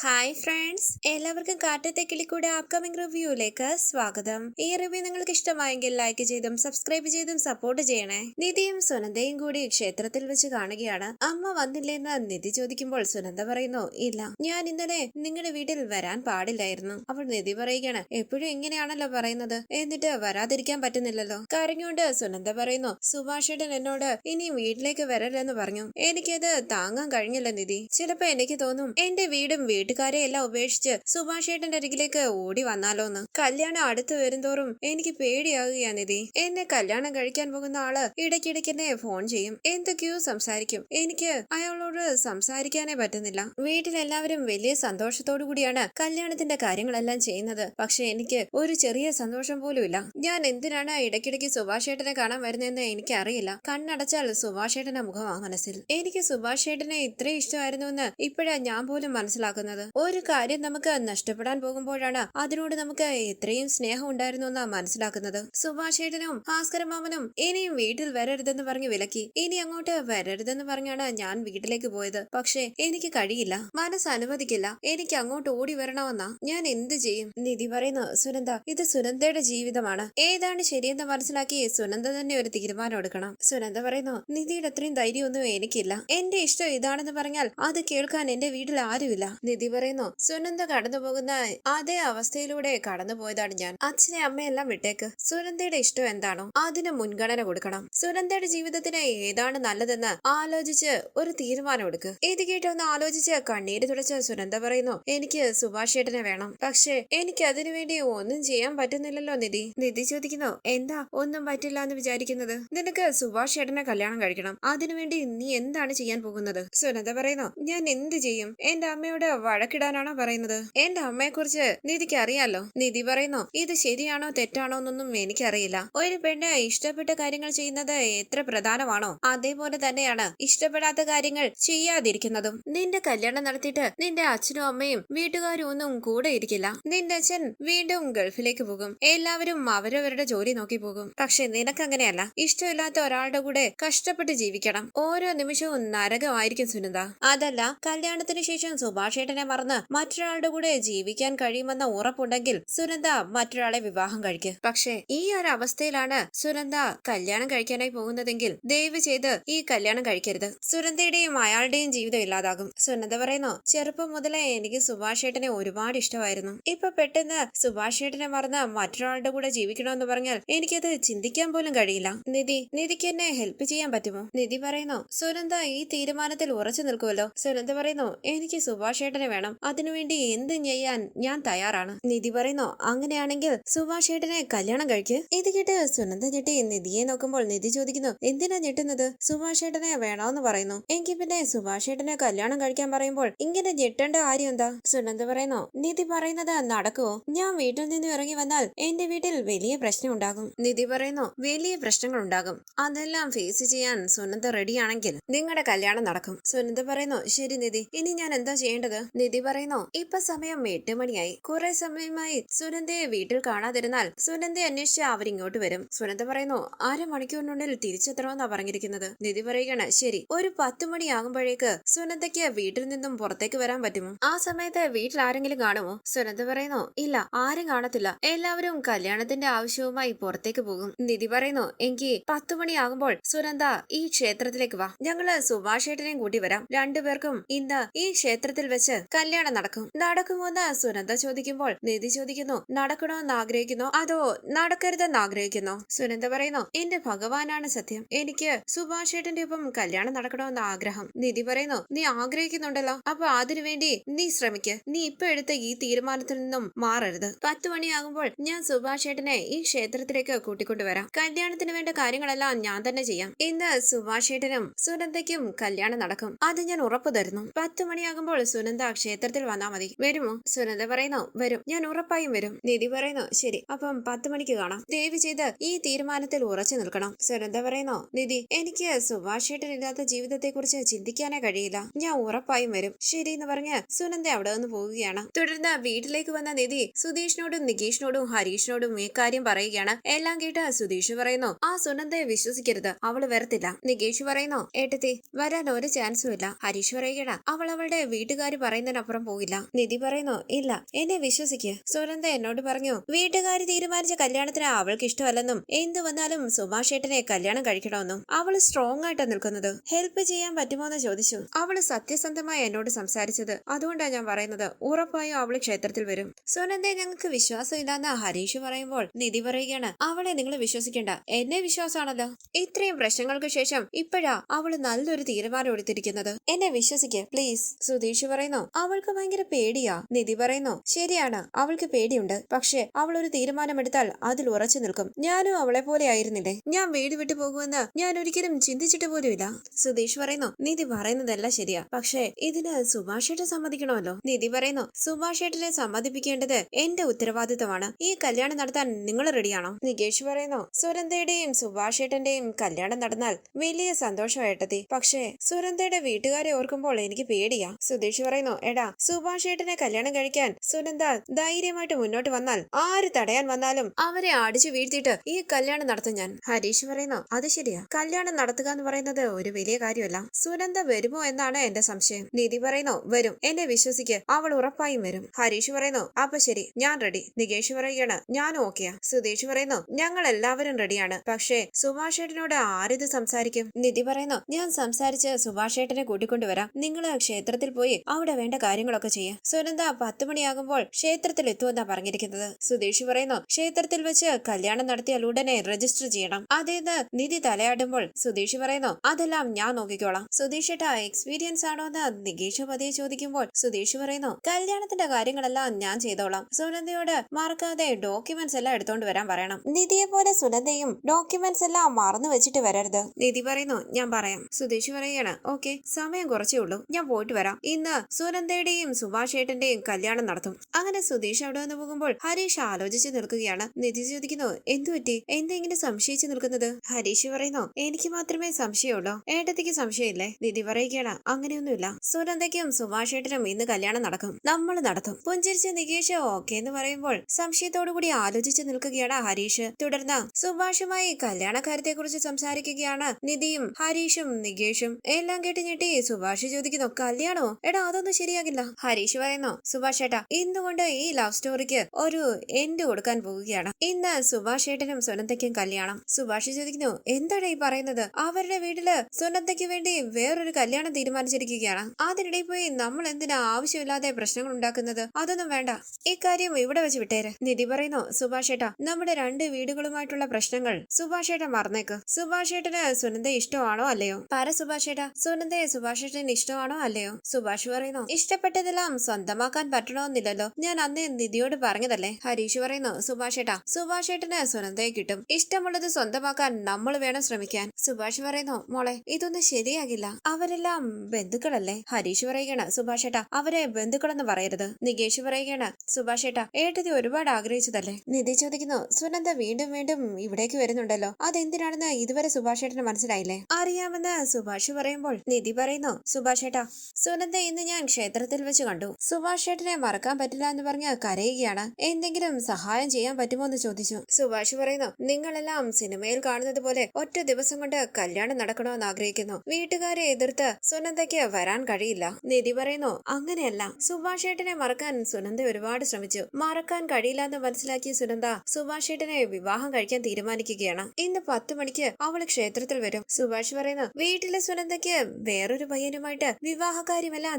Hi friends എല്ലാവർക്കും കാറ്റത്തെ കിളിക്കൂടെ upcoming റിവ്യൂയിലേക്ക് സ്വാഗതം. ഈ റിവ്യൂ നിങ്ങൾക്ക് ഇഷ്ടമായെങ്കിൽ ലൈക്ക് ചെയ്തും സബ്സ്ക്രൈബ് ചെയ്തും സപ്പോർട്ട് ചെയ്യണേ. നിധിയും സുനന്ദയും കൂടി ക്ഷേത്രത്തിൽ വെച്ച് കാണുകയാണ്. അമ്മ വന്നില്ലെന്ന് നിധി ചോദിക്കുമ്പോൾ സുനന്ദ പറയുന്നു ഇല്ല ഞാൻ ഇന്നലെ നിങ്ങളുടെ വീട്ടിൽ വരാൻ പാടില്ലായിരുന്നു. അപ്പോൾ നിധി പറയുകയാണ് എപ്പോഴും ഇങ്ങനെയാണല്ലോ പറയുന്നത്. എന്നിട്ട് വരാതിരിക്കാൻ പറ്റുന്നില്ലല്ലോ. കരഞ്ഞുകൊണ്ട് സുനന്ദ പറയുന്നു സുഭാഷേട്ടൻ എന്നോട് ഇനി വീട്ടിലേക്ക് വരല്ലെന്ന് പറഞ്ഞു. എനിക്കത് താങ്ങാൻ കഴിഞ്ഞില്ല നിധി. ചിലപ്പോ എനിക്ക് തോന്നും എന്റെ വീടും വീട്ടുകാരെ എല്ലാം ഉപേക്ഷിച്ച് സുഭാഷ് ഏട്ടന്റെ അരികിലേക്ക് ഓടി വന്നാലോന്ന്. കല്യാണം അടുത്ത് വരുംതോറും എനിക്ക് പേടിയാകുകയാ നിധി. എന്നെ കല്യാണം കഴിക്കാൻ പോകുന്ന ആൾ ഇടയ്ക്കിടയ്ക്ക് എന്നെ ഫോൺ ചെയ്യും. എന്തൊക്കെയോ സംസാരിക്കും. എനിക്ക് അയാളോട് സംസാരിക്കാനേ പറ്റുന്നില്ല. വീട്ടിലെല്ലാവരും വലിയ സന്തോഷത്തോടു കൂടിയാണ് കല്യാണത്തിന്റെ കാര്യങ്ങളെല്ലാം ചെയ്യുന്നത്. പക്ഷെ എനിക്ക് ഒരു ചെറിയ സന്തോഷം പോലും ഇല്ല ഞാൻ എന്തിനാണ് ഇടയ്ക്കിടയ്ക്ക് സുഭാഷേട്ടനെ കാണാൻ വരുന്നതെന്ന് എനിക്ക് അറിയില്ല കണ്ണടച്ചാൽ സുഭാഷേട്ടന്റെ മുഖമാ മനസ്സിൽ. എനിക്ക് സുഭാഷേട്ടനെ ഇത്രയും ഇഷ്ടമായിരുന്നുവെന്ന് ഇപ്പോഴാ ഞാൻ പോലും മനസ്സിലാക്കുന്നത്. ഒരു കാര്യം നമുക്ക് നഷ്ടപ്പെടാൻ പോകുമ്പോഴാണ് അതിനോട് നമുക്ക് എത്രയും സ്നേഹം ഉണ്ടായിരുന്നു എന്ന് മനസ്സിലാക്കുന്നത്. സുഭാഷേട്ടനും ഭാസ്കര മാമനും ഇനിയും വീട്ടിൽ വരരുതെന്ന് പറഞ്ഞ് വിലക്കി. ഇനി അങ്ങോട്ട് വരരുതെന്ന് പറഞ്ഞാണ് ഞാൻ വീട്ടിലേക്ക് പോയത്. പക്ഷേ എനിക്ക് കഴിയില്ല. മനസ്സ് അനുവദിക്കില്ല. എനിക്ക് അങ്ങോട്ട് ഓടി വരണമെന്നാ ഞാൻ എന്ത് ചെയ്യും? നിധി പറയുന്നു സുനന്ദ ഇത് സുനന്ദയുടെ ജീവിതമാണ്. ഏതാണ് ശരിയെന്ന് മനസ്സിലാക്കി സുനന്ദ തന്നെ ഒരു തീരുമാനം എടുക്കണം. സുനന്ദ പറയുന്നു നിധിയുടെ അത്രയും ധൈര്യമൊന്നും എനിക്കില്ല. എന്റെ ഇഷ്ടം ഇതാണെന്ന് പറഞ്ഞാൽ അത് കേൾക്കാൻ എന്റെ വീട്ടിൽ ആരുമില്ല. നിധി പറയുന്നു. സുനന്ദ കടന്നു പോകുന്ന അതേ അവസ്ഥയിലൂടെ കടന്നു പോയതാണ് ഞാൻ. അച്ഛനെ അമ്മയെല്ലാം വിട്ടേക്ക്. സുനന്ദയുടെ ഇഷ്ടം എന്താണോ അതിന് മുൻഗണന കൊടുക്കണം. സുനന്ദയുടെ ജീവിതത്തിന് ഏതാണ് നല്ലതെന്ന് ആലോചിച്ച് ഒരു തീരുമാനം എടുക്കുക ഇത് കേട്ടൊന്ന് ആലോചിച്ച് കണ്ണീര് തുടച്ച സുനന്ദ പറയുന്നു എനിക്ക് സുഭാഷ് ചേട്ടനെ വേണം. പക്ഷേ എനിക്ക് അതിനുവേണ്ടി ഒന്നും ചെയ്യാൻ പറ്റുന്നില്ലല്ലോ നിധി. നിധി ചോദിക്കുന്നു എന്താ ഒന്നും പറ്റില്ല എന്ന് വിചാരിക്കുന്നത്? നിനക്ക് സുഭാഷ് ചേട്ടനെ കല്യാണം കഴിക്കണം. അതിനുവേണ്ടി നീ എന്താണ് ചെയ്യാൻ പോകുന്നത്? സുനന്ദ പറയുന്നു ഞാൻ എന്ത് ചെയ്യും? എന്റെ അമ്മയോട് വഴക്കിടാനാണോ പറയുന്നത്? എന്റെ അമ്മയെ കുറിച്ച് നിധിക്ക് അറിയാലോ? നിധി പറയുന്നു ഇത് ശരിയാണോ തെറ്റാണോ എന്നൊന്നും എനിക്കറിയില്ല. ഒരു പെണ്ണ് ഇഷ്ടപ്പെട്ട കാര്യങ്ങൾ ചെയ്യുന്നത് എത്ര പ്രധാനമാണോ അതേപോലെ തന്നെയാണ് ഇഷ്ടപ്പെടാത്ത കാര്യങ്ങൾ ചെയ്യാതിരിക്കുന്നതും. നിന്റെ കല്യാണം നടത്തിയിട്ട് നിന്റെ അച്ഛനും അമ്മയും വീട്ടുകാരും ഒന്നും കൂടെ ഇരിക്കില്ല. നിന്റെ അച്ഛൻ വീണ്ടും ഗൾഫിലേക്ക് പോകും. എല്ലാവരും അവരവരുടെ ജോലി നോക്കി പോകും. പക്ഷെ നിനക്കങ്ങനെയല്ല ഇഷ്ടമില്ലാത്ത ഒരാളുടെ കൂടെ കഷ്ടപ്പെട്ട് ജീവിക്കണം. ഓരോ നിമിഷവും നരകമായിരിക്കും സുനന്ദ. അതല്ല കല്യാണത്തിന് ശേഷം സുഭാഷേട്ടനെ മറന്ന് മറ്റൊരാളുടെ കൂടെ ജീവിക്കാൻ കഴിയുമെന്ന ഉറപ്പുണ്ടെങ്കിൽ സുനന്ദ മറ്റൊരാളെ വിവാഹം കഴിക്കും. പക്ഷേ ഈ ഒരു അവസ്ഥയിലാണ് സുനന്ദ കല്യാണം കഴിക്കാനായി പോകുന്നതെങ്കിൽ ദയവ് ചെയ്ത് ഈ കല്യാണം കഴിക്കരുത്. സുനന്ദയുടെയും അയാളുടെയും ജീവിതം ഇല്ലാതാകും. സുനന്ദ പറയുന്നു ചെറുപ്പം മുതലേ എനിക്ക് സുഭാഷ് ഏട്ടനെ ഒരുപാട് ഇഷ്ടമായിരുന്നു. ഇപ്പൊ പെട്ടെന്ന് സുഭാഷ് ഏട്ടനെ മറന്ന് മറ്റൊരാളുടെ കൂടെ ജീവിക്കണമെന്ന് പറഞ്ഞാൽ എനിക്കത് ചിന്തിക്കാൻ പോലും കഴിയില്ല. നിധി നിധിക്ക് എന്നെ ഹെൽപ്പ് ചെയ്യാൻ പറ്റുമോ? നിധി പറയുന്നു സുനന്ദ ഈ തീരുമാനത്തിൽ ഉറച്ചു നിൽക്കുമല്ലോ. സുനന്ദ പറയുന്നു എനിക്ക് സുഭാഷ് ഏട്ടനെ വേണം. അതിനുവേണ്ടി എന്ത് ചെയ്യാൻ ഞാൻ തയ്യാറാണ്? നിധി പറയുന്നു? അങ്ങനെയാണെങ്കിൽ സുഭാഷ് കല്യാണം കഴിക്ക്. ഇത് കേട്ട് സുനന്ദ ഞെട്ടി നിധിയെ നോക്കുമ്പോൾ നിധി ചോദിക്കുന്നു എന്തിനാ ഞെട്ടുന്നത്? സുഭാഷ് ഏട്ടനെ വേണമെന്ന് പറയുന്നു. എങ്കിൽ പിന്നെ സുഭാഷ് കല്യാണം കഴിക്കാൻ പറയുമ്പോൾ ഇങ്ങനെ ഞെട്ടേണ്ട കാര്യം എന്താ? സുനന്ദ പറയുന്നു നിധി പറയുന്നത് നടക്കുവോ? ഞാൻ വീട്ടിൽ നിന്ന് ഇറങ്ങി വന്നാൽ എന്റെ വീട്ടിൽ വലിയ പ്രശ്നം ഉണ്ടാകും. നിധി പറയുന്നു വലിയ പ്രശ്നങ്ങൾ ഉണ്ടാകും. അതെല്ലാം ഫേസ് ചെയ്യാൻ സുനന്ദ റെഡിയാണെങ്കിൽ നിങ്ങളുടെ കല്യാണം നടക്കും. സുനന്ദ പറയുന്നു ശരി നിധി ഇനി ഞാൻ എന്താ ചെയ്യേണ്ടത്? നിധി പറയുന്നു. ഇപ്പൊ സമയം എട്ട് മണിയായി. കുറെ സമയമായി സുനന്ദയെ വീട്ടിൽ കാണാതിരുന്നാൽ സുനന്ദയെ അന്വേഷിച്ച് അവരിങ്ങോട്ട് വരും. സുനന്ദ പറയുന്നു അരമണിക്കൂറിനുള്ളിൽ തിരിച്ചെത്തണമെന്നാ പറഞ്ഞിരിക്കുന്നത്. നിധി പറയുകയാണ് ശരി. ഒരു പത്ത് മണിയാകുമ്പോഴേക്ക് സുനന്ദയ്ക്ക് വീട്ടിൽ നിന്നും പുറത്തേക്ക് വരാൻ പറ്റുമോ? ആ സമയത്ത് വീട്ടിൽ ആരെങ്കിലും കാണുമോ? സുനന്ദ പറയുന്നു ഇല്ല ആരും കാണത്തില്ല. എല്ലാവരും കല്യാണത്തിന്റെ ആവശ്യവുമായി പുറത്തേക്ക് പോകും. നിധി പറയുന്നു എങ്കിൽ പത്തു മണിയാകുമ്പോൾ സുനന്ദ ഈ ക്ഷേത്രത്തിലേക്ക് വാ. ഞങ്ങൾ സുഭാഷേട്ടനെയും കൂട്ടി വരാം. രണ്ടുപേർക്കും ഇന്ന് ഈ ക്ഷേത്രത്തിൽ വെച്ച് കല്യാണം നടക്കും. നടക്കുമോന്ന് സുനന്ദ ചോദിക്കുമ്പോൾ നിധി ചോദിക്കുന്നു നടക്കണമെന്ന് ആഗ്രഹിക്കുന്നു അതോ നടക്കരുതെന്ന് ആഗ്രഹിക്കുന്നു? സുനന്ദ പറയുന്നു എന്റെ ഭഗവാനാണ് സത്യം. എനിക്ക് സുഭാഷ് ഒപ്പം കല്യാണം നടക്കണമെന്ന് ആഗ്രഹം. നിധി പറയുന്നു നീ ആഗ്രഹിക്കുന്നുണ്ടല്ലോ. അപ്പൊ അതിനുവേണ്ടി നീ ശ്രമിക്ക. നീ ഇപ്പൊ എടുത്ത ഈ തീരുമാനത്തിൽ നിന്നും മാറരുത്. പത്ത് മണിയാകുമ്പോൾ ഞാൻ സുഭാഷ് ഏട്ടനെ ഈ ക്ഷേത്രത്തിലേക്ക് കൂട്ടിക്കൊണ്ടുവരാം. കല്യാണത്തിന് വേണ്ട കാര്യങ്ങളെല്ലാം ഞാൻ തന്നെ ചെയ്യാം. ഇന്ന് സുഭാഷ് ഏട്ടനും സുനന്ദയ്ക്കും കല്യാണം നടക്കും. അത് ഞാൻ ഉറപ്പു തരുന്നു. പത്ത് മണിയാകുമ്പോൾ സുനന്ദ ക്ഷേത്രത്തിൽ വന്നാ മതി. വരുമോ? സുനന്ദ പറയുന്നു. വരും. ഞാൻ ഉറപ്പായും വരും. നിധി പറയുന്നു. ശരി. അപ്പം പത്ത് മണിക്ക് കാണാം. ദേവി ചെയ്ത് ഈ തീരുമാനത്തിൽ ഉറച്ചു നിൽക്കണം. സുനന്ദ പറയുന്നു. നിധി എനിക്ക് സുഭാഷേട്ടൻ ഇല്ലാത്ത ജീവിതത്തെ കുറിച്ച് ചിന്തിക്കാനേ കഴിയില്ല. ഞാൻ ഉറപ്പായും വരും. ശരി എന്ന് പറഞ്ഞ് സുനന്ദ അവിടെ നിന്ന് പോവുകയാണ്. തുടർന്ന് വീട്ടിലേക്ക് വന്ന നിധി സുധീഷിനോടും നികേഷിനോടും ഹരീഷിനോടും ഈ കാര്യം പറയുകയാണ്. എല്ലാം കേട്ട് സുധീഷ് പറയുന്നു ആ സുനന്ദയെ വിശ്വസിക്കരുത്. അവൾ വരത്തില്ല. നികേഷ് പറയുന്നു ഏട്ടത്തി വരാൻ ഒരു ചാൻസും ഇല്ല. ഹരീഷ് പറയുകയാണ്. അവൾ അവളുടെ വീട്ടുകാർ പറയുന്ന പറയുന്നതിനപ്പുറം പോകില്ല നിധി പറയുന്നു ഇല്ല എന്നെ വിശ്വസിക്കുക സുനന്ദ എന്നോട് പറഞ്ഞു വീട്ടുകാർ തീരുമാനിച്ച കല്യാണത്തിന് അവൾക്ക് ഇഷ്ടമല്ലെന്നും എന്തു വന്നാലും സുഭാഷേട്ടനെ കല്യാണം കഴിക്കണമെന്നും അവൾ സ്ട്രോങ് ആയിട്ടാ നിൽക്കുന്നത്. ഹെൽപ്പ് ചെയ്യാൻ പറ്റുമോ എന്ന് ചോദിച്ചു. അവൾ സത്യസന്ധമായി എന്നോട് സംസാരിച്ചത്. അതുകൊണ്ടാണ് ഞാൻ പറയുന്നത് ഉറപ്പായും അവൾ ക്ഷേത്രത്തിൽ വരും. സുനന്ദയെ ഞങ്ങൾക്ക് വിശ്വാസമില്ലാന്ന് ഹരീഷ് പറയുമ്പോൾ നിധി പറയുകയാണ് അവളെ നിങ്ങൾ വിശ്വസിക്കേണ്ട. എന്നെ വിശ്വാസമാണല്ലോ. ഇത്രയും പ്രശ്നങ്ങൾക്ക് ശേഷം ഇപ്പോഴാ അവൾ നല്ലൊരു തീരുമാനം എടുത്തിരിക്കുന്നത്. എന്നെ വിശ്വസിക്ക് പ്ലീസ് സുധീഷ് പറയുന്നു. അവൾക്ക് ഭയങ്കര പേടിയാ. നിധി പറയുന്നു ശരിയാണ് അവൾക്ക് പേടിയുണ്ട്. പക്ഷെ അവൾ ഒരു തീരുമാനമെടുത്താൽ അതിൽ ഉറച്ചു നിൽക്കും. ഞാനും അവളെ പോലെ ആയിരുന്നില്ലേ? ഞാൻ വീട് വിട്ടു പോകുമെന്ന് ഞാൻ ഒരിക്കലും ചിന്തിച്ചിട്ട് പോലുമില്ല. സുധീഷ് പറയുന്നു നിധി പറയുന്നതല്ല ശരിയാ. പക്ഷേ ഇതിന് സുഭാഷേട്ടൻ സമ്മതിക്കണമല്ലോ. നിധി പറയുന്നു സുഭാഷേട്ടനെ സമ്മതിപ്പിക്കേണ്ടത് എന്റെ ഉത്തരവാദിത്തമാണ്. ഈ കല്യാണം നടത്താൻ നിങ്ങൾ റെഡിയാണോ? നികേഷ് പറയുന്നു സുരന്തയുടെയും സുഭാഷേട്ടന്റെയും കല്യാണം നടന്നാൽ വലിയ സന്തോഷമായിട്ടെത്തി. പക്ഷേ സുരന്തയുടെ വീട്ടുകാരെ ഓർക്കുമ്പോൾ എനിക്ക് പേടിയാ. സുധീഷ് പറയുന്നു എടാ സുഭാഷേട്ടനെ കല്യാണം കഴിക്കാൻ സുനന്ദ ധൈര്യമായിട്ട് മുന്നോട്ട് വന്നാൽ ആര് തടയാൻ വന്നാലും അവരെ അടിച്ചു വീഴ്ത്തിയിട്ട് ഈ കല്യാണം നടത്തും ഞാൻ. ഹരീഷ് പറയുന്നു അത് ശരിയാ. കല്യാണം നടത്തുക എന്ന് പറയുന്നത് ഒരു വലിയ കാര്യമല്ല. സുനന്ദ വരുമോ എന്നാണ് എന്റെ സംശയം. നിധി പറയുന്നു വരും. എന്നെ വിശ്വസിക്ക് അവൾ ഉറപ്പായും വരും. ഹരീഷ് പറയുന്നു അപ്പൊ ശരി ഞാൻ റെഡി നികേഷ് പറയുകയാണ് ഞാൻ ഓക്കെയാ സുധീഷ് പറയുന്നു ഞങ്ങൾ എല്ലാവരും റെഡിയാണ് പക്ഷേ സുഭാഷേട്ടനോട് ആരിത് സംസാരിക്കും? നിധി പറയുന്നു ഞാൻ സംസാരിച്ച് സുഭാഷേട്ടനെ കൂട്ടിക്കൊണ്ടുവരാം. നിങ്ങൾ ക്ഷേത്രത്തിൽ പോയി അവിടെ വേണ്ട കാര്യങ്ങളൊക്കെ ചെയ്യാം. സുനന്ദ പത്ത് മണിയാകുമ്പോൾ ക്ഷേത്രത്തിൽ എത്തുമെന്നാ പറഞ്ഞിരിക്കുന്നത്. സുധീഷ് പറയുന്നു ക്ഷേത്രത്തിൽ വെച്ച് കല്യാണം നടത്തിയാൽ ഉടനെ രജിസ്റ്റർ ചെയ്യണം. അതേന്ന് നിധി തലയാടുമ്പോൾ സുധീഷ് പറയുന്നു അതെല്ലാം ഞാൻ നോക്കിക്കോളാം. സുധീഷ് ഏട്ടാ എക്സ്പീരിയൻസ് ആണോ എന്ന് നികേഷ് പതിയെ ചോദിക്കുമ്പോൾ സുധീഷ് പറയുന്നു കല്യാണത്തിന്റെ കാര്യങ്ങളെല്ലാം ഞാൻ ചെയ്തോളാം. സുനന്ദയോട് മറക്കാതെ ഡോക്യുമെന്റ്സ് എല്ലാം എടുത്തോണ്ട് വരാൻ പറയണം. നിധിയെ പോലെ സുനന്ദയും ഡോക്യുമെന്റ്സ് എല്ലാം മറന്നു വെച്ചിട്ട് വരരുത്. നിധി പറയുന്നു ഞാൻ പറയാം. സുധീഷ് പറയാണ് ഓക്കെ സമയം കുറച്ചേ ഉള്ളൂ. ഞാൻ പോയിട്ട് വരാം. ഇന്ന് സുനന്ദയുടെയും സുഭാഷ് ഏട്ടന്റെയും കല്യാണം നടത്തും. അങ്ങനെ സുധീഷ് അവിടെ നിന്ന് പോകുമ്പോൾ ഹരീഷ് ആലോചിച്ച് നിൽക്കുകയാണ്. നിധി ചോദിക്കുന്നു എന്തു പറ്റി? എന്താ ഇങ്ങനെ സംശയിച്ചു നിൽക്കുന്നത്? ഹരീഷ് പറയുന്നു എനിക്ക് മാത്രമേ സംശയമുള്ളൂ. ഏട്ടത്തിക്ക് സംശയമില്ലേ? നിധി പറയുകയാണ് അങ്ങനെയൊന്നുമില്ല. സുനന്ദയ്ക്കും സുഭാഷേട്ടനും ഇന്ന് കല്യാണം നടക്കും. നമ്മൾ നടത്തും. പുഞ്ചരിച്ച് നികേഷ് ഓക്കെ എന്ന് പറയുമ്പോൾ സംശയത്തോടു കൂടി ആലോചിച്ച് നിൽക്കുകയാണ് ഹരീഷ്. തുടർന്ന് സുഭാഷുമായി കല്യാണക്കാര്യത്തെ കുറിച്ച് സംസാരിക്കുകയാണ് നിധിയും ഹരീഷും നികേഷും. എല്ലാം കേട്ട് ഞെട്ടി സുഭാഷ് ചോദിക്കുന്നു കല്യാണോ എടാ അതൊന്നും ശരിയാകില്ല ഹരീഷ് പറയുന്നു സുഭാഷ് ഏട്ടാ ഇന്നുകൊണ്ട് ഈ ലവ് സ്റ്റോറിക്ക് ഒരു എൻഡ് കൊടുക്കാൻ പോവുകയാണ്. ഇന്ന് സുഭാഷ് ഏട്ടനും സുനന്ദയ്ക്കും കല്യാണം. സുഭാഷ് ചോദിക്കുന്നു എന്താണ് ഈ പറയുന്നത്? അവരുടെ വീട്ടിൽ സുനന്ദയ്ക്ക് വേണ്ടി വേറൊരു കല്യാണം തീരുമാനിച്ചിരിക്കുകയാണ്. അതിനിടയിൽ പോയി നമ്മൾ എന്തിനാ ആവശ്യമില്ലാതെ പ്രശ്നങ്ങൾ ഉണ്ടാക്കുന്നത്? അതൊന്നും വേണ്ട. ഇക്കാര്യം ഇവിടെ വെച്ച് വിട്ടേര്. നിധി പറയുന്നു സുഭാഷ് ഏട്ടാ നമ്മുടെ രണ്ട് വീടുകളുമായിട്ടുള്ള പ്രശ്നങ്ങൾ സുഭാഷ് ഏട്ടൻ മറന്നേക്ക്. സുഭാഷ് ഏട്ടന് സുനന്ദ ഇഷ്ടമാണോ അല്ലയോ? പറ സുഭാഷ് ഏട്ടാ സുനന്ദയെ സുഭാഷ് ഏട്ടന് ഇഷ്ടമാണോ അല്ലയോ? സുഭാഷ് പറയുന്നു ഇഷ്ടപ്പെട്ടതെല്ലാം സ്വന്തമാക്കാൻ പറ്റണമെന്നില്ലല്ലോ ഞാൻ അന്ന് നിധിയോട് പറഞ്ഞതല്ലേ? ഹരീഷ് പറയുന്നു സുഭാഷേട്ടാ ഏട്ടാ സുഭാഷ് ഏട്ടന് സുനന്ദയെ കിട്ടും. ഇഷ്ടമുള്ളത് സ്വന്തമാക്കാൻ നമ്മൾ വേണം ശ്രമിക്കാൻ. സുഭാഷ് പറയുന്നു മോളെ ഇതൊന്നും ശരിയാകില്ല. അവരെല്ലാം ബന്ധുക്കളല്ലേ? ഹരീഷ് പറയുകയാണ് സുഭാഷേട്ടാ അവരെ ബന്ധുക്കളെന്ന് പറയരുത്. നികേഷ് പറയുകയാണ് സുഭാഷേട്ടാ ഏട്ടതി ഒരുപാട് ആഗ്രഹിച്ചതല്ലേ? നിധി ചോദിക്കുന്നു സുനന്ദ വീണ്ടും വീണ്ടും ഇവിടേക്ക് വരുന്നുണ്ടല്ലോ. അതെന്തിനാണെന്ന് ഇതുവരെ സുഭാഷ് ഏട്ടന് മനസ്സിലായില്ലേ? അറിയാമെന്ന് സുഭാഷ് പറയുമ്പോൾ നിധി പറയുന്നു സുഭാഷേട്ടാ സുനന്ദ ഇന്ന് ഞാൻ ക്ഷേത്രത്തിൽ വെച്ച് കണ്ടു. സുഭാഷ് ചേട്ടനെ മറക്കാൻ പറ്റില്ല എന്ന് പറഞ്ഞ് കരയുകയാണ്. എന്തെങ്കിലും സഹായം ചെയ്യാൻ പറ്റുമോ എന്ന് ചോദിച്ചു. സുഭാഷ് പറയുന്നു നിങ്ങളെല്ലാം സിനിമയിൽ കാണുന്നത് പോലെ ഒറ്റ ദിവസം കൊണ്ട് കല്യാണം നടക്കണമെന്ന് ആഗ്രഹിക്കുന്നു. വീട്ടുകാരെ എതിർത്ത് സുനന്ദയ്ക്ക് വരാൻ കഴിയില്ല. നിധി പറയുന്നു അങ്ങനെയല്ല. സുഭാഷ് ചേട്ടനെ മറക്കാൻ സുനന്ദ ഒരുപാട് ശ്രമിച്ചു. മറക്കാൻ കഴിയില്ല എന്ന് മനസ്സിലാക്കിയ സുനന്ദ സുഭാഷ് ചേട്ടനെ വിവാഹം കഴിക്കാൻ തീരുമാനിക്കുകയാണ്. ഇന്ന് പത്ത് മണിക്ക് അവൾ ക്ഷേത്രത്തിൽ വരും. സുഭാഷ് പറയുന്നു വീട്ടിലെ സുനന്ദയ്ക്ക് വേറൊരു പയ്യനുമായിട്ട് വിവാഹകാര്യമെല്ലാം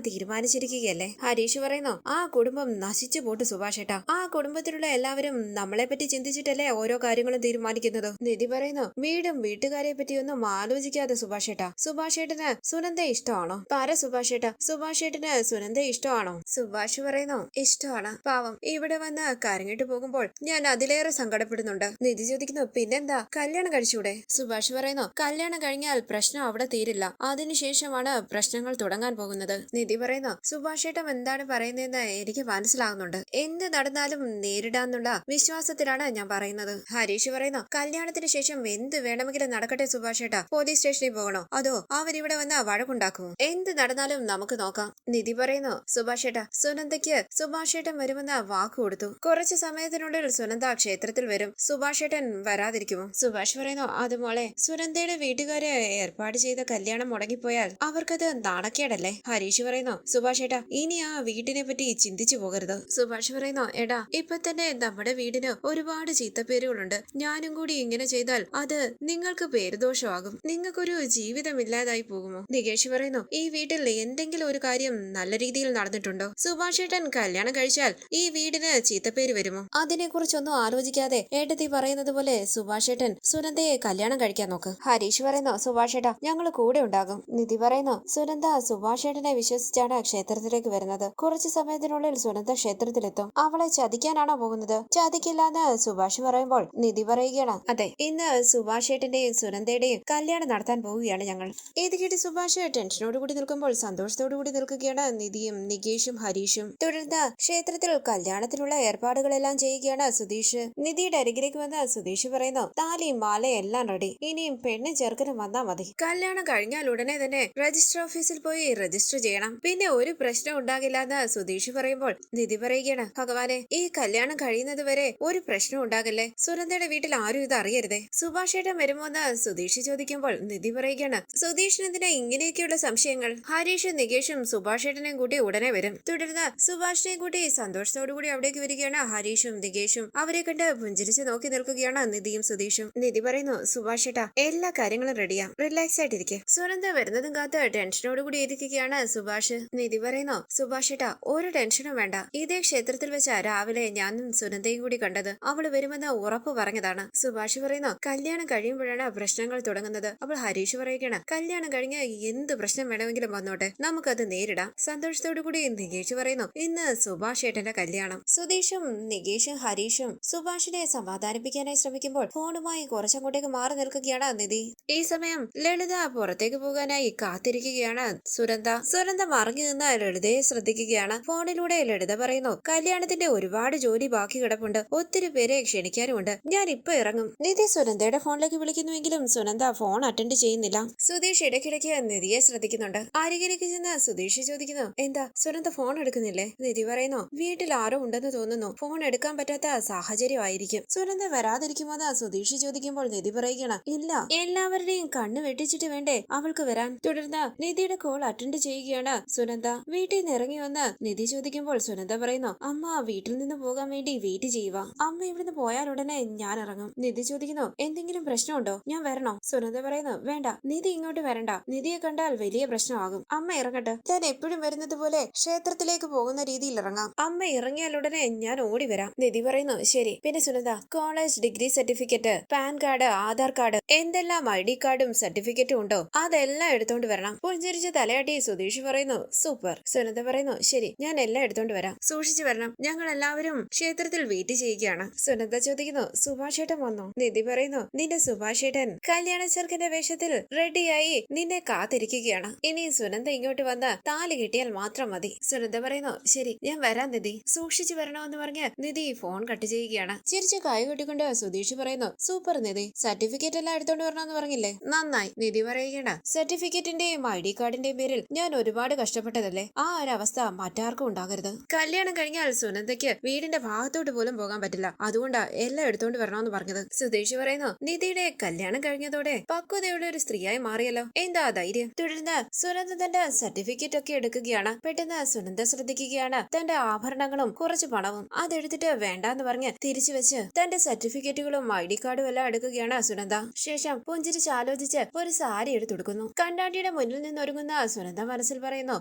തീരുമാനിച്ചിരിക്കുകയല്ലേ ഹരീഷ് പറയുന്നു ആ കുടുംബം നശിച്ചു പോട്ട് സുഭാഷ് ഏട്ടാ ആ കുടുംബത്തിലുള്ള എല്ലാവരും നമ്മളെ പറ്റി ചിന്തിച്ചിട്ടല്ലേ ഓരോ കാര്യങ്ങളും തീരുമാനിക്കുന്നത്? നിധി പറയുന്നു വീടും വീട്ടുകാരെ പറ്റിയൊന്നും ആലോചിക്കാതെ സുഭാഷ് ഏട്ടാ സുഭാഷ് ഏട്ടന് സുനന്ദ ഇഷ്ടമാണോ? പറ സുഭാഷ് ഏട്ടാ സുഭാഷ് ഏട്ടന് സുനന്ദ ഇഷ്ടമാണോ? സുഭാഷ് പറയുന്നു ഇഷ്ടമാണ്. പാവം. ഇവിടെ വന്ന് കരങ്ങിട്ട് പോകുമ്പോൾ ഞാൻ അതിലേറെ സങ്കടപ്പെടുന്നുണ്ട്. നിധി ചോദിക്കുന്നു പിന്നെന്താ? കല്യാണം കഴിച്ചൂടെ? സുഭാഷ് പറയുന്നു കല്യാണം കഴിഞ്ഞാൽ പ്രശ്നം അവിടെ തീരില്ല. അതിനുശേഷമാണ് പ്രശ്നങ്ങൾ തുടങ്ങാൻ പോകുന്നത്. നിധി പറയുന്നു സുഭാഷ് ഏട്ടൻ എന്താണ് പറയുന്നതെന്ന് എനിക്ക് മനസ്സിലാകുന്നുണ്ട് എന്ത് നടന്നാലും നേരിടാന്നുള്ള വിശ്വാസത്തിലാണ് ഞാൻ പറയുന്നത്. ഹരീഷ് പറയുന്നു കല്യാണത്തിന് ശേഷം എന്ത് വേണമെങ്കിലും നടക്കട്ടെ സുഭാഷേട്ട. പോലീസ് സ്റ്റേഷനിൽ പോകണോ? അതോ അവരിവിടെ വന്ന വഴക്കുണ്ടാക്കുമോ എന്ത് നടന്നാലും നമുക്ക് നോക്കാം. നിധി പറയുന്നു സുഭാഷേട്ട സുനന്ദയ്ക്ക് സുഭാഷേട്ടൻ വരുമെന്ന് വാക്ക് കൊടുത്തു. കുറച്ചു സമയത്തിനുള്ളിൽ സുനന്ദ ക്ഷേത്രത്തിൽ വരും. സുഭാഷേട്ടൻ വരാതിരിക്കുമോ? സുഭാഷ് പറയുന്നു അത് മോളെ സുനന്ദയുടെ വീട്ടുകാരെ ഏർപ്പാട് ചെയ്ത കല്യാണം മുടങ്ങിപ്പോയാൽ അവർക്കത് നാണക്കേടല്ലേ? ഹരീഷ് പറയുന്നു സുഭാഷ് ഏട്ടാ ഇനി ആ വീടിനെ പറ്റി ചിന്തിച്ചു പോകരുത്. സുഭാഷ് പറയുന്നു എടാ ഇപ്പൊ തന്നെ നമ്മുടെ വീടിന് ഒരുപാട് ചീത്തപ്പേരുകളുണ്ട്. ഞാനും കൂടി ഇങ്ങനെ ചെയ്താൽ അത് നിങ്ങൾക്ക് പേരുദോഷമാകും. നിങ്ങൾക്കൊരു ജീവിതം ഇല്ലാതായി പോകുമോ? നികേഷ് പറയുന്നു ഈ വീട്ടിൽ എന്തെങ്കിലും ഒരു കാര്യം നല്ല രീതിയിൽ നടന്നിട്ടുണ്ടോ? സുഭാഷ് ഏട്ടൻ കല്യാണം കഴിച്ചാൽ ഈ വീടിന് ചീത്തപ്പേര് വരുമോ? അതിനെ കുറിച്ചൊന്നും ആലോചിക്കാതെ ഏട്ടത്തി പറയുന്നത് പോലെ സുഭാഷ് ഏട്ടൻ സുനന്ദയെ കല്യാണം കഴിക്കാൻ നോക്ക്. ഹരീഷ് പറയുന്നു സുഭാഷ് ഏട്ടാ ഞങ്ങൾ കൂടെ ഉണ്ടാകും. നിധി പറയുന്നു സുനന്ദ സുഭാഷ് ഏട്ടനെ വിശ്വസിച്ചാണ് ക്ഷേത്രത്തിലേക്ക് വരുന്നത്. കുറച്ചു സമയത്തിനുള്ളിൽ സുനന്ദ ക്ഷേത്രത്തിലെത്തും. അവളെ ചതിക്കാനാണോ പോകുന്നത്? ചതിക്കില്ലാന്ന് സുഭാഷ് പറയുമ്പോൾ നിധി പറയുകയാണ്. അതെ ഇന്ന് സുഭാഷ് ഏട്ടന്റെയും സുനന്ദയുടെയും കല്യാണം നടത്താൻ പോവുകയാണ് ഞങ്ങൾ. ഇത് കേട്ട് സുഭാഷ് ടെൻഷനോട് കൂടി നിൽക്കുമ്പോൾ സന്തോഷത്തോടു കൂടി നിൽക്കുകയാണ് നിധിയും നികേഷും ഹരീഷും. തുടർന്ന് ക്ഷേത്രത്തിൽ കല്യാണത്തിനുള്ള ഏർപ്പാടുകളെല്ലാം ചെയ്യുകയാണ് സുധീഷ്. നിധിയുടെ അരികിലേക്ക് വന്ന് സുധീഷ് പറയുന്നു താലിയും മാലയും എല്ലാം റെഡി. ഇനിയും പെണ്ണും ചെറുക്കനും വന്നാൽ മതി. കല്യാണം കഴിഞ്ഞാൽ ഉടനെ തന്നെ രജിസ്റ്റർ ഓഫീസിൽ പോയി രജിസ്റ്റർ ചെയ്യണം. പിന്നെ ഒരു പ്രശ്നം ഉണ്ടാകില്ല എന്ന് സുധീഷ് പറയുമ്പോൾ നിധി പറയുകയാണ് ഭഗവാനെ ഈ കല്യാണം കഴിയുന്നത് വരെ ഒരു പ്രശ്നം ഉണ്ടാകല്ലേ? സുനന്ദയുടെ വീട്ടിൽ ആരും ഇത് അറിയരുതേ. സുഭാഷ് ഏട്ടൻ വരുമോ എന്ന് സുധീഷ് ചോദിക്കുമ്പോൾ നിധി പറയുകയാണ് സുധീഷിന് എന്തിനാ ഇങ്ങനെയൊക്കെയുള്ള സംശയങ്ങൾ? ഹരീഷും നികേഷും സുഭാഷ് ഏട്ടനെയും കൂട്ടി ഉടനെ വരും. തുടർന്ന് സുഭാഷിനെയും കൂട്ടി സന്തോഷത്തോടു കൂടി അവിടേക്ക് വരികയാണ് ഹരീഷും നികേഷും അവരെ കണ്ട് പുഞ്ചിരിച്ച് നോക്കി നിൽക്കുകയാണ് നിധിയും സുധീഷും. നിധി പറയുന്നു സുഭാഷ് ഏട്ടാ എല്ലാ കാര്യങ്ങളും റെഡിയാ റിലാക്സ് ആയിട്ടിരിക്കെ. സുനന്ദ വരുന്നതും കാത്ത് ടെൻഷനോടുകൂടി ഇരിക്കുകയാണ് സുഭാഷ്. നിധി പറയുന്നു? സുഭാഷ് ഏട്ടാ ഒരു ടെൻഷനും വേണ്ട. ഇതേ ക്ഷേത്രത്തിൽ വെച്ച രാവിലെ ഞാനും സുനന്ദയും കൂടി കണ്ടത്. അവൾ വരുമെന്ന് ഉറപ്പ് പറഞ്ഞതാണ്. സുഭാഷ് പറയുന്നു കല്യാണം കഴിയുമ്പോഴാണ് പ്രശ്നങ്ങൾ തുടങ്ങുന്നത്. അപ്പോൾ ഹരീഷ് പറയുകയാണ് കല്യാണം കഴിഞ്ഞ് എന്ത് പ്രശ്നം വേണമെങ്കിലും വന്നോട്ടെ. നമുക്കത് നേരിടാം. സന്തോഷത്തോടു കൂടി നികേഷ് പറയുന്നു ഇന്ന് സുഭാഷ് ഏട്ടന്റെ കല്യാണം. സുധീഷും നികേഷും ഹരീഷും സുഭാഷിനെ സമാധാനിപ്പിക്കാനായി ശ്രമിക്കുമ്പോൾ ഫോണുമായി കുറച്ചങ്ങോട്ടേക്ക് മാറി നിൽക്കുകയാണ് നിധി. ഈ സമയം ലളിത പുറത്തേക്ക് പോകാനായി കാത്തിരിക്കുകയാണ് സുരന്ത സുരന്ത മറങ്ങി നിന്ന് ലളിതയെ ശ്രദ്ധിക്കുകയാണ്. ഫോണിലൂടെ ലളിത പറയുന്നു കല്യാണത്തിന്റെ ഒരുപാട് ജോലി ബാക്കി കിടപ്പുണ്ട്. ഒത്തിരി പേരെ ക്ഷണിക്കാനുമുണ്ട്. ഞാൻ ഇപ്പൊ ഇറങ്ങും. നിധി സുനന്ദയുടെ ഫോണിലേക്ക് വിളിക്കുന്നുവെങ്കിലും സുനന്ദ ഫോൺ അറ്റൻഡ് ചെയ്യുന്നില്ല. സുധീഷ് ഇടയ്ക്കിടയ്ക്ക് നിധിയെ ശ്രദ്ധിക്കുന്നുണ്ട്. അരികിലേക്ക് ചെന്ന് സുധീഷ് ചോദിക്കുന്നു എന്താ സുനന്ദ ഫോൺ എടുക്കുന്നില്ലേ? നിധി പറയുന്നു വീട്ടിൽ ആരോ ഉണ്ടെന്ന് തോന്നുന്നു. ഫോൺ എടുക്കാൻ പറ്റാത്ത സാഹചര്യമായിരിക്കും. സുനന്ദ വരാതിരിക്കുമോ എന്ന് സുധീഷ് ചോദിക്കുമ്പോൾ നിധി പറയുകയാണ് ഇല്ല എല്ലാവരുടെയും കണ്ണ് വെട്ടിച്ചിട്ട് വേണ്ടേ അവൾക്ക് വരാൻ? തുടർന്ന് നിധിയുടെ കോൾ അറ്റൻഡ് ചെയ്യുകയാണ് സുനന്ദ. വീട്ടിൽ നിന്ന് ഇറങ്ങി വന്ന് നിധി ചോദിക്കുമ്പോൾ സുനന്ദ പറയുന്നു അമ്മ വീട്ടിൽ നിന്ന് പോകാൻ വേണ്ടി വെയിറ്റ് ചെയ്യുക. അമ്മ ഇവിടുന്ന് പോയാൽ ഉടനെ ഞാൻ ഇറങ്ങും. നിധി ചോദിക്കുന്നു എന്തെങ്കിലും പ്രശ്നമുണ്ടോ? ഞാൻ വരണോ? സുനന്ദ പറയുന്നു വേണ്ട. നിധി ഇങ്ങോട്ട് വരണ്ട. നിധിയെ കണ്ടാൽ വലിയ പ്രശ്നമാകും. അമ്മ ഇറങ്ങട്ടെ. ഞാൻ എപ്പോഴും വരുന്നത് പോലെ ക്ഷേത്രത്തിലേക്ക് പോകുന്ന രീതിയിൽ ഇറങ്ങാം. അമ്മ ഇറങ്ങിയാൽ ഉടനെ ഞാൻ ഓടി വരാം. നിധി പറയുന്നു ശരി. പിന്നെ Sunanda college degree certificate PAN card Aadhaar card എന്തെല്ലാം ഐ ഡി കാർഡും സർട്ടിഫിക്കറ്റും ഉണ്ടോ? അതെല്ലാം എടുത്തോണ്ട് വരണം. പുഞ്ചിരിച്ച് തലയാട്ടി സുധീഷ് പറയുന്നു സൂപ്പർ. സുനന്ദ പറയുന്നു ശരി ഞാൻ എല്ലാം എടുത്തോണ്ട് വരാം. സൂക്ഷിച്ചു വരണം. ഞങ്ങൾ എല്ലാവരും ക്ഷേത്രത്തിൽ വെയിറ്റ് ചെയ്യുകയാണ്. സുനന്ദ ചോദിക്കുന്നു സുഭാഷേട്ടൻ വന്നു? നിധി പറയുന്നു നിന്റെ സുഭാഷേട്ടൻ കല്യാണ ചെറുക്കന്റെ വേഷത്തിൽ റെഡിയായി നിന്നെ കാത്തിരിക്കുകയാണ്. ഇനി സുനന്ദ ഇങ്ങോട്ട് വന്ന് താൽ കിട്ടിയാൽ മാത്രം മതി. സുനന്ദ പറയുന്നു ശരി ഞാൻ വരാം നിധി. സൂക്ഷിച്ചു വരണമെന്ന് പറഞ്ഞ് നിധി ഫോൺ കട്ട് ചെയ്യുകയാണ്. ചിരിച്ച് കായ് കൊട്ടിക്കൊണ്ട് സുധീഷ് പറയുന്നു സൂപ്പർ നിധി. സർട്ടിഫിക്കറ്റ് എല്ലാം എടുത്തോണ്ട് വരണമെന്ന് പറഞ്ഞില്ലേ? നന്നായി. നിധി പറയുകയാണ് സർട്ടിഫിക്കറ്റിന്റെയും ഐ ഡി കാർഡിന്റെയും പേരിൽ ഞാൻ ഒരുപാട് കഷ്ടപ്പെട്ടതല്ലേ? ആ ഒരു അവസ്ഥ മറ്റാർക്കും ഉണ്ടാകരുത്. കല്യാണം കഴിഞ്ഞാൽ സുനന്ദയ്ക്ക് വീടിന്റെ ഭാഗത്തോട്ട് പോലും പോകാൻ പറ്റില്ല. അതുകൊണ്ടാ എല്ലാം എടുത്തോണ്ട് വരണമെന്ന് പറഞ്ഞത്. സുധീഷ് പറയുന്നു നിധിയുടെ കല്യാണം കഴിഞ്ഞതോടെ പക്വതയുള്ള ഒരു സ്ത്രീയായി മാറിയല്ലോ. എന്താ ധൈര്യം? തുടർന്ന് സുനന്ദ തന്റെ സർട്ടിഫിക്കറ്റ് ഒക്കെ എടുക്കുകയാണ്. പെട്ടെന്ന് സുനന്ദ ശ്രദ്ധിക്കുകയാണ്. തന്റെ ആഭരണങ്ങളും കുറച്ച് പണവും അതെടുത്തിട്ട് വേണ്ടാന്ന് പറഞ്ഞ് തിരിച്ചു വെച്ച് തന്റെ സർട്ടിഫിക്കറ്റുകളും ഐ ഡി കാർഡും എല്ലാം എടുക്കുകയാണ് സുനന്ദ. ശേഷം പുഞ്ചിരിച്ച് ആലോചിച്ച് ഒരു സാരി എടുത്തെടുക്കുന്നു കണ്ണാടിയുടെ മുന്നിൽ നിന്ന് ഒരുങ്ങുന്ന സുനന്ദ മനസ്സിൽ പറയുന്നു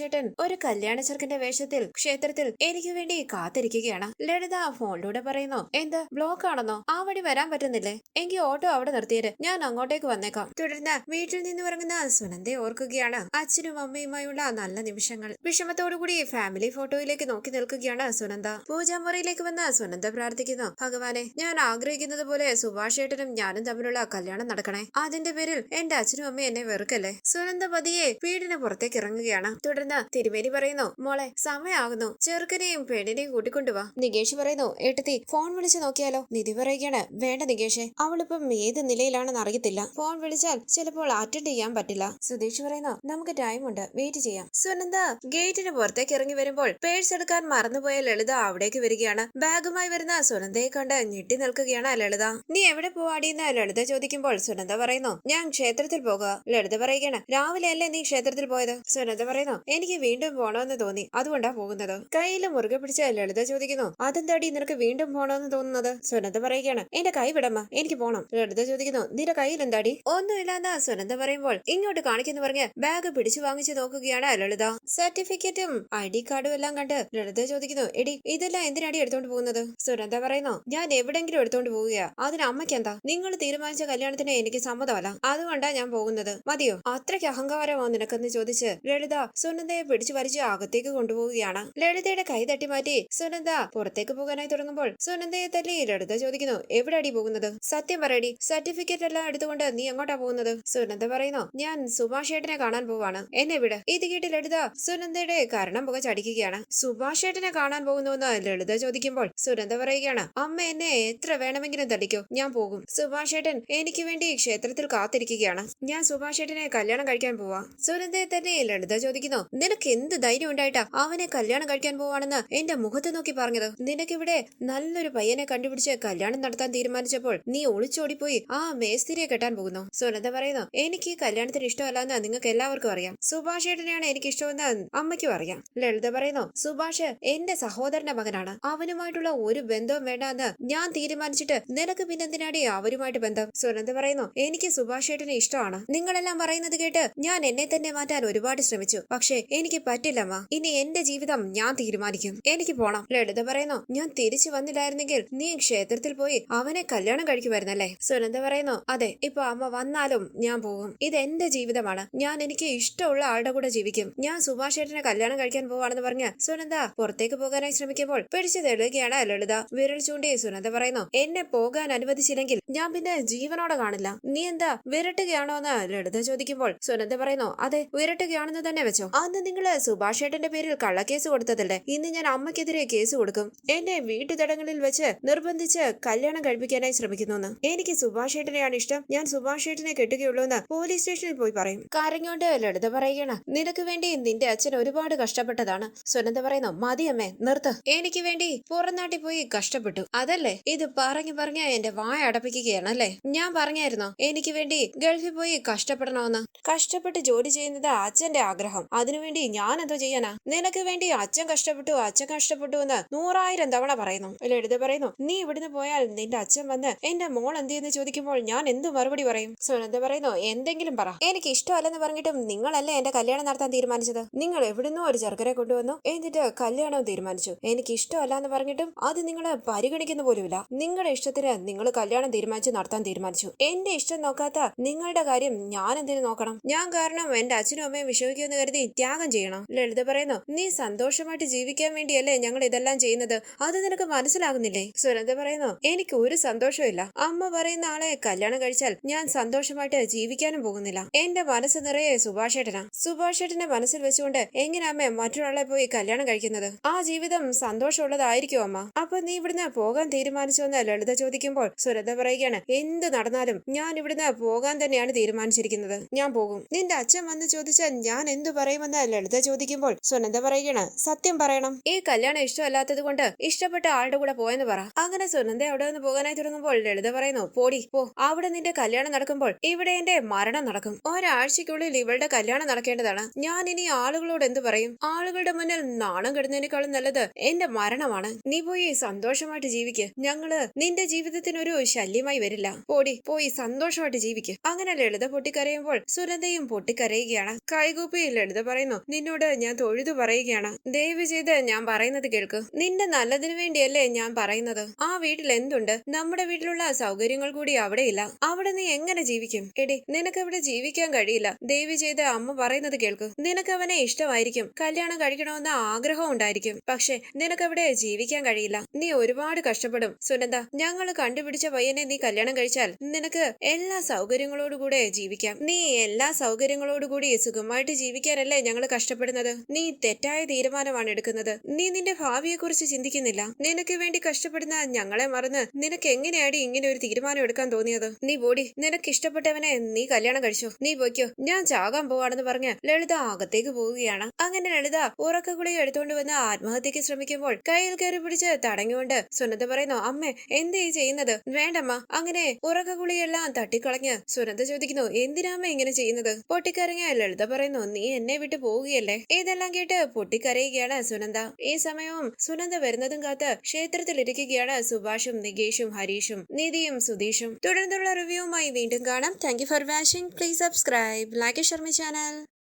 സുഭാഷേട്ടൻ ഒരു കല്യാണ ചെറുക്കന്റെ വേഷത്തിൽ ക്ഷേത്രത്തിൽ എനിക്ക് വേണ്ടി കാത്തിരിക്കുകയാണ്. ലളിത ഫോണിലൂടെ പറയുന്നു എന്ത് ബ്ലോക്ക് ആണെന്നോ? ആ വഴി വരാൻ പറ്റുന്നില്ലേ? എങ്കിൽ ഓട്ടോ അവിടെ നിർത്തിയത് ഞാൻ അങ്ങോട്ടേക്ക് വന്നേക്കാം. തുടർന്ന് വീട്ടിൽ നിന്ന് ഇറങ്ങുന്ന സുനന്ദയെ ഓർക്കുകയാണ്. അച്ഛനും അമ്മയുമായുള്ള നല്ല നിമിഷങ്ങൾ. വിഷമത്തോടുകൂടി ഫാമിലി ഫോട്ടോയിലേക്ക് നോക്കി നിൽക്കുകയാണ് സുനന്ദ. പൂജാമുറിയിലേക്ക് വന്ന സുനന്ദ പ്രാർത്ഥിക്കുന്നു ഭഗവാനെ ഞാൻ ആഗ്രഹിക്കുന്നത് പോലെ സുഭാഷ് ഏട്ടനും ഞാനും തമ്മിലുള്ള കല്യാണം നടക്കണേ. അതിന്റെ പേരിൽ എന്റെ അച്ഛനും അമ്മയും എന്നെ വെറുക്കല്ലേ? സുനന്ദ പതിയെ വീടിന് പുറത്തേക്ക് ഇറങ്ങുകയാണ്. തുടർന്ന് തിരുമേനി പറയുന്നു മോളെ സമയാകുന്നു ചെറുക്കനെയും പെണ്ണിനെയും കൂട്ടിക്കൊണ്ടുവാ നികേഷ് പറയുന്നു ഏട്ടത്തി ഫോൺ വിളിച്ച് നോക്കിയാലോ? നിധി പറയുകയാണ് വേണ്ട നികേഷേ അവളിപ്പം ഏത് നിലയിലാണെന്ന് അറിയത്തില്ല. ഫോൺ വിളിച്ചാൽ ചിലപ്പോൾ അറ്റൻഡ് ചെയ്യാൻ പറ്റില്ല. സുധീഷ് പറയുന്നു നമുക്ക് ടൈം ഉണ്ട് വെയിറ്റ് ചെയ്യാം. സുനന്ദ ഗേറ്റിന് പുറത്തേക്ക് ഇറങ്ങി വരുമ്പോൾ പേഴ്സ് എടുക്കാൻ മറന്നുപോയ ലളിത അവിടേക്ക് വരികയാണ്. ബാഗുമായി വരുന്ന സുനന്ദയെ കണ്ട് ഞെട്ടി നിൽക്കുകയാണ് ലളിത. നീ എവിടെ പോവാടിയെന്ന് ലളിത ചോദിക്കുമ്പോൾ സുനന്ദ പറയുന്നു ഞാൻ ക്ഷേത്രത്തിൽ പോകുക ലളിത പറയുകയാണ് രാവിലെ അല്ലേ നീ ക്ഷേത്രത്തിൽ പോയത്? സുനന്ദ പറയുന്നു എനിക്ക് വീണ്ടും പോണോന്ന് തോന്നി. അതുകൊണ്ടാ പോകുന്നത്. കയ്യിൽ മുറുകെ പിടിച്ച ലളിത ചോദിക്കുന്നു അതെന്താടി നിനക്ക് വീണ്ടും പോണോന്ന് തോന്നുന്നത്? സുനന്ദ പറയുകയാണ് എന്റെ കൈ വിടമ്മ എനിക്ക് പോണം. ലളിത ചോദിക്കുന്നു നിന്റെ കയ്യിൽ എന്താടി? ഒന്നുമില്ലാന്ന് സുനന്ദ പറയുമ്പോൾ ഇങ്ങോട്ട് കാണിക്കുന്നു പറഞ്ഞ് ബാഗ് പിടിച്ചു വാങ്ങിച്ചു നോക്കുകയാണ് ലളിത. സർട്ടിഫിക്കറ്റും ഐ ഡി കാർഡും എല്ലാം കണ്ട് ലളിത ചോദിക്കുന്നു എടി ഇതെല്ലാം എന്തിനാടി എടുത്തോണ്ട് പോകുന്നത്? സുനന്ദ പറയുന്നു ഞാൻ എവിടെങ്കിലും എടുത്തോണ്ട് പോവുകയാ. അതിന് അമ്മയ്ക്ക് എന്താ? നിങ്ങൾ തീരുമാനിച്ച കല്യാണത്തിന് എനിക്ക് സമ്മതമല്ല. അതുകൊണ്ടാ ഞാൻ പോകുന്നത്. മതിയോ? അത്രയ്ക്ക് അഹങ്കാരമോ നിനക്കെന്ന് ചോദിച്ച് ലളിത സുനന്ദയെ പിടിച്ചു വലിച്ച് അകത്തേക്ക് കൊണ്ടുപോവുകയാണ്. ലളിതയുടെ കൈ തട്ടി മാറ്റി സുനന്ദ പുറത്തേക്ക് പോകാനായി തുടങ്ങുമ്പോൾ സുനന്ദയെ തല്ലി ലളിത ചോദിക്കുന്നു എവിടെയാടി പോകുന്നത്? സത്യം പറയടി സർട്ടിഫിക്കറ്റ് എല്ലാം എടുത്തുകൊണ്ട് നീ എങ്ങോട്ടാ പോകുന്നത്? സുനന്ദ പറയുന്നു ഞാൻ സുഭാഷേട്ടനെ കാണാൻ പോവാണ്. എന്നെ വിട്. ഇത് കേട്ട് ലളിത സുനന്ദയുടെ കരണം പുക ചടിക്കുകയാണ്. സുഭാഷേട്ടനെ കാണാൻ പോകുന്നുവെന്ന് ലളിത ചോദിക്കുമ്പോൾ സുനന്ദ പറയുകയാണ് അമ്മ എന്നെ എത്ര വേണമെങ്കിലും തടിക്കോ ഞാൻ പോകും. സുഭാഷേട്ടൻ എനിക്ക് വേണ്ടി ക്ഷേത്രത്തിൽ കാത്തിരിക്കുകയാണ്. ഞാൻ സുഭാഷേട്ടനെ കല്യാണം കഴിക്കാൻ പോവാ. സുനന്ദയെ തന്നെ ലളിത ചോദിക്കുന്നു നിനക്ക് എന്ത് ധൈര്യം ഉണ്ടായിട്ടാ അവനെ കല്യാണം കഴിക്കാൻ പോവാണെന്ന് എന്റെ മുഖത്ത് നോക്കി പറഞ്ഞത്? നിനക്കിവിടെ നല്ലൊരു പയ്യനെ കണ്ടുപിടിച്ച് കല്യാണം നടത്താൻ തീരുമാനിച്ചപ്പോൾ നീ ഒളിച്ചോടിപ്പോയി ആ മേസ്തിരിയെ കെട്ടാൻ പോകുന്നു. സുനന്ദ പറയുന്നു എനിക്ക് ഈ കല്യാണത്തിന് ഇഷ്ടമല്ലെന്ന് നിങ്ങൾക്ക് എല്ലാവർക്കും അറിയാം. സുഭാഷേട്ടനെയാണ് എനിക്ക് ഇഷ്ടമെന്ന് അമ്മയ്ക്കും അറിയാം. ലളിത പറയുന്നു സുഭാഷ് എന്റെ സഹോദരന്റെ മകനാണ്. അവനുമായിട്ടുള്ള ഒരു ബന്ധവും വേണ്ടെന്ന് ഞാൻ തീരുമാനിച്ചിട്ട് നിനക്ക് പിന്നെന്തിനാടി അവരുമായിട്ട് ബന്ധം? സുനന്ദ പറയുന്നു എനിക്ക് സുഭാഷ് ഏട്ടനെ ഇഷ്ടമാണ്. നിങ്ങളെല്ലാം പറയുന്നത് കേട്ട് ഞാൻ എന്നെ തന്നെ മാറ്റാൻ ഒരുപാട് ശ്രമിച്ചു. പക്ഷേ എനിക്ക് പറ്റില്ലമ്മ ഇനി എന്റെ ജീവിതം ഞാൻ തീരുമാനിക്കും. എനിക്ക് പോണം. ലളിത പറയുന്നു ഞാൻ തിരിച്ചു വന്നില്ലായിരുന്നെങ്കിൽ നീ ക്ഷേത്രത്തിൽ പോയി അവനെ കല്യാണം കഴിക്കുമായിരുന്നല്ലേ? സുനന്ദ പറയുന്നു അതെ ഇപ്പൊ അമ്മ വന്നാലും ഞാൻ പോകും. ഇത് എന്റെ ജീവിതമാണ്. ഞാൻ എനിക്ക് ഇഷ്ടമുള്ള ആളുടെ കൂടെ ജീവിക്കും. ഞാൻ സുഭാഷ് ഏട്ടനെ കല്യാണം കഴിക്കാൻ പോവാണെന്ന് പറഞ്ഞ സുനന്ദ പുറത്തേക്ക് പോകാനായി ശ്രമിക്കുമ്പോൾ പിടിച്ചു തെളിയുകയാണ് ലളിത. വിരൽ ചൂണ്ടി സുനന്ദ പറയുന്നു എന്നെ പോകാൻ അനുവദിച്ചില്ലെങ്കിൽ ഞാൻ പിന്നെ ജീവനോടെ കാണില്ല. നീ എന്താ വിരട്ടുകയാണോ? എന്ന് ലളിത ചോദിക്കുമ്പോൾ സുനന്ദ പറയുന്നു അതെ വിരട്ടുകയാണെന്ന് തന്നെ വെച്ചോ. അന്ന് നിങ്ങൾ സുഭാഷ് ഏട്ടന്റെ പേരിൽ കള്ളക്കേസ് കൊടുത്തതല്ലേ? ഇന്ന് ഞാൻ അമ്മയ്ക്കെതിരെ കേസ് കൊടുക്കും. എന്നെ വീട്ടുതടങ്ങളിൽ വെച്ച് നിർബന്ധിച്ച് കല്യാണം കഴിപ്പിക്കാനായി ശ്രമിക്കുന്നു എനിക്ക് സുഭാഷേട്ടനെയാണ് ഇഷ്ടം. ഞാൻ സുഭാഷേട്ടനെ കെട്ടുകയുള്ളൂ എന്ന് പോലീസ് സ്റ്റേഷനിൽ പോയി പറയും. കരഞ്ഞോണ്ട് ലളിത പറയുകയാണ്. നിനക്ക് വേണ്ടി നിന്റെ അച്ഛൻ ഒരുപാട് കഷ്ടപ്പെട്ടതാണ്. സുനന്ദ പറയുന്നു മതിയമ്മേ നിർത്ത്. എനിക്ക് വേണ്ടി പുറം പോയി കഷ്ടപ്പെട്ടു. അതല്ലേ? ഇത് പറഞ്ഞു പറഞ്ഞ എന്റെ വായ അടപ്പിക്കുകയാണ് അല്ലേ? ഞാൻ പറഞ്ഞായിരുന്നോ എനിക്ക് വേണ്ടി ഗൾഫിൽ പോയി കഷ്ടപ്പെടണമെന്ന് കഷ്ടപ്പെട്ട് ജോലി ചെയ്യുന്നത് അച്ഛന്റെ ആഗ്രഹം. അതിനുവേണ്ടി ഞാൻ എന്തോ ചെയ്യാനാ? നിനക്ക് വേണ്ടി അച്ഛൻ കഷ്ടപ്പെട്ടു അച്ഛൻ കഷ്ടപ്പെട്ടു എന്ന് നൂറായിരം തവണ പറയുന്നു. അല്ല എഴുതി പറയുന്നു നീ ഇവിടുന്ന് പോയാൽ നിന്റെ അച്ഛൻ വന്ന് എന്റെ മോൾ എന്ത് എന്ന് ചോദിക്കുമ്പോൾ ഞാൻ എന്ത് മറുപടി പറയും? സുനന്ദ പറയുന്നു എന്തെങ്കിലും പറ. എനിക്ക് ഇഷ്ടമല്ലെന്ന് പറഞ്ഞിട്ടും നിങ്ങളല്ലേ എന്റെ കല്യാണം നടത്താൻ തീരുമാനിച്ചത്? നിങ്ങൾ എവിടുന്നോ ഒരു ചെറുക്കനെ കൊണ്ടുവന്നു എന്നിട്ട് കല്യാണം തീരുമാനിച്ചു. എനിക്ക് ഇഷ്ടമല്ല എന്ന് പറഞ്ഞിട്ടും അത് നിങ്ങൾ പരിഗണിക്കുന്ന പോലുമില്ല. നിങ്ങളുടെ ഇഷ്ടത്തിന് നിങ്ങൾ കല്യാണം തീരുമാനിച്ച് നടത്താൻ തീരുമാനിച്ചു. എന്റെ ഇഷ്ടം നോക്കാത്ത നിങ്ങളുടെ കാര്യം ഞാൻ എന്തിനു നോക്കണം? ഞാൻ കാരണം എന്റെ അച്ഛനും അമ്മയും വിഷമിക്കുമെന്ന് കരുതി ത്യാഗം ചെയ്യണം. ലളിത പറയുന്നു നീ സന്തോഷമായിട്ട് ജീവിക്കാൻ വേണ്ടിയല്ലേ ഞങ്ങൾ ഇതെല്ലാം ചെയ്യുന്നത്? അത് നിനക്ക് മനസ്സിലാകുന്നില്ലേ? സുനന്ദ പറയുന്നു എനിക്ക് ഒരു സന്തോഷമില്ല അമ്മ പറയുന്ന ആളെ കല്യാണം കഴിച്ചാൽ ഞാൻ സന്തോഷമായിട്ട് ജീവിക്കാനും പോകുന്നില്ല. എന്റെ മനസ്സ് നിറയെ സുഭാഷേട്ടനാ. സുഭാഷേട്ടനെ മനസ്സിൽ വെച്ചുകൊണ്ട് എങ്ങനെ അമ്മ മറ്റൊരാളെ പോയി കല്യാണം കഴിക്കുന്നത്? ആ ജീവിതം സന്തോഷമുള്ളതായിരിക്കും അമ്മ? അപ്പൊ നീ ഇവിടുന്ന് പോകാൻ തീരുമാനിച്ചുവെന്ന് ലളിത ചോദിക്കുമ്പോൾ സുരത പറയുകയാണ് എന്ത് നടന്നാലും ഞാൻ ഇവിടുന്ന് പോകാൻ തന്നെയാണ് തീരുമാനിച്ചിരിക്കുന്നത്. ഞാൻ പോകും. നിന്റെ അച്ഛൻ വന്ന് ചോദിച്ചാൽ ഞാൻ എന്തു പറയുമെന്ന് ലളിത ചോദിക്കുമ്പോൾ സുനന്ദ പറയുകയാണ് സത്യം പറയണം. ഈ കല്യാണം ഇഷ്ടമല്ലാത്തത് കൊണ്ട് ഇഷ്ടപ്പെട്ട ആളുടെ കൂടെ പോയെന്ന് പറ. അങ്ങനെ സുനന്ദ അവിടെ നിന്ന് പോകാനായി തുടങ്ങുമ്പോൾ ലളിത പറയുന്നു പോടി പോ. അവിടെ നിന്റെ കല്യാണം നടക്കുമ്പോൾ ഇവിടെ എന്റെ മരണം നടക്കും. ഒരാഴ്ചക്കുള്ളിൽ ഇവളുടെ കല്യാണം നടക്കേണ്ടതാണ്. ഞാൻ ഇനി ആളുകളോട് എന്ത് പറയും? ആളുകളുടെ മുന്നിൽ നാണം കെടുന്നതിനേക്കാളും നല്ലത് എന്റെ മരണമാണ്. നീ പോയി സന്തോഷമായിട്ട് ജീവിക്ക്. ഞങ്ങൾ നിന്റെ ജീവിതത്തിനൊരു ശല്യമായി വരില്ല. പോടി പോയി സന്തോഷമായിട്ട് ജീവിക്ക്. അങ്ങനെ ലളിത പൊട്ടിക്കരയുമ്പോൾ സുനന്ദയും പൊട്ടിക്കരയുകയാണ്. കൈകൂപ്പി ലളിത പറയുന്നു നിന്നോട് ഞാൻ തൊഴുതു പറയുകയാണ്. ദയവ് ചെയ്ത് ഞാൻ പറയുന്നത് കേൾക്ക്. നിന്റെ നല്ലതിനു വേണ്ടിയല്ലേ ഞാൻ പറയുന്നത്? ആ വീട്ടിൽ എന്തുണ്ട്? നമ്മുടെ വീട്ടിലുള്ള സൗകര്യങ്ങൾ കൂടി അവിടെയില്ല. അവിടെ നീ എങ്ങനെ ജീവിക്കും? എടി നിനക്ക് ഇവിടെ ജീവിക്കാൻ കഴിയില്ല. ദയവ് ചെയ്ത് അമ്മ പറയുന്നത് കേൾക്ക്. നിനക്ക് അവനെ ഇഷ്ടമായിരിക്കും. കല്യാണം കഴിക്കണമെന്ന ആഗ്രഹം ഉണ്ടായിരിക്കും. പക്ഷെ നിനക്ക് അവിടെ ജീവിക്കാൻ കഴിയില്ല. നീ ഒരുപാട് കഷ്ടപ്പെടും. സുനന്ദ ഞങ്ങൾ കണ്ടുപിടിച്ച പയ്യനെ നീ കല്യാണം കഴിച്ചാൽ നിനക്ക് എല്ലാ സൗകര്യങ്ങളോടുകൂടെ ജീവിക്കാം. നീ എല്ലാ സൗകര്യങ്ങളോടുകൂടി സുഖമായിട്ട് ജീവിക്കാനല്ലേ ഞങ്ങൾ കഷ്ടപ്പെടുന്നത്? നീ തെറ്റായ തീരുമാനമാണ് എടുക്കുന്നത്. നീ നിന്റെ ഭാവിയെ കുറിച്ച് ചിന്തിക്കുന്നില്ല. നിനക്ക് വേണ്ടി കഷ്ടപ്പെടുന്ന ഞങ്ങളെ മറന്ന് നിനക്ക് എങ്ങനെയാടി ഇങ്ങനെ ഒരു തീരുമാനം എടുക്കാൻ തോന്നിയത്? നീ ബോഡി നിനക്ക് ഇഷ്ടപ്പെട്ടവനെ നീ കല്യാണം കഴിച്ചോ? നീ പോയിക്കോ. ഞാൻ ചാകാൻ പോവാണെന്ന് പറഞ്ഞ് ലളിത അകത്തേക്ക് പോവുകയാണ്. അങ്ങനെ ലളിത ഉറക്ക ഗുളിക എടുത്തുകൊണ്ട് വന്ന് ആത്മഹത്യക്ക് ശ്രമിക്കുമ്പോൾ കയ്യിൽ കയറി പിടിച്ച് തടങ്ങിക്കൊണ്ട് സുനന്ദ പറയുന്നു അമ്മ എന്തേ ചെയ്യുന്നത്? വേണ്ടമ്മ. അങ്ങനെ ഉറക്ക ഗുളിയെല്ലാം തട്ടിക്കളഞ്ഞ് സുനന്ദ ചോദിക്കുന്നു എന്തിനാമ്മ ഇങ്ങനെ ചെയ്യുന്നത്? പൊട്ടിക്കരങ്ങിയ ലളിത പറയുന്നു നീ എന്നെ വിട്ട് പോവുകയല്ലേ? ഇതെല്ലാം കേട്ട് പൊട്ടിക്കരയുകയാണ് സുനന്ദ. ഈ സമയവും സുനന്ദ വരുന്നതും കാത്ത് ക്ഷേത്രത്തിൽ ഇരിക്കുകയാണ് സുഭാഷും നികേഷും ഹരീഷും നിധിയും സുധീഷും. തുടർന്നുള്ള റിവ്യൂവുമായി വീണ്ടും കാണാം. Thank for watching please subscribe like Sharmi channel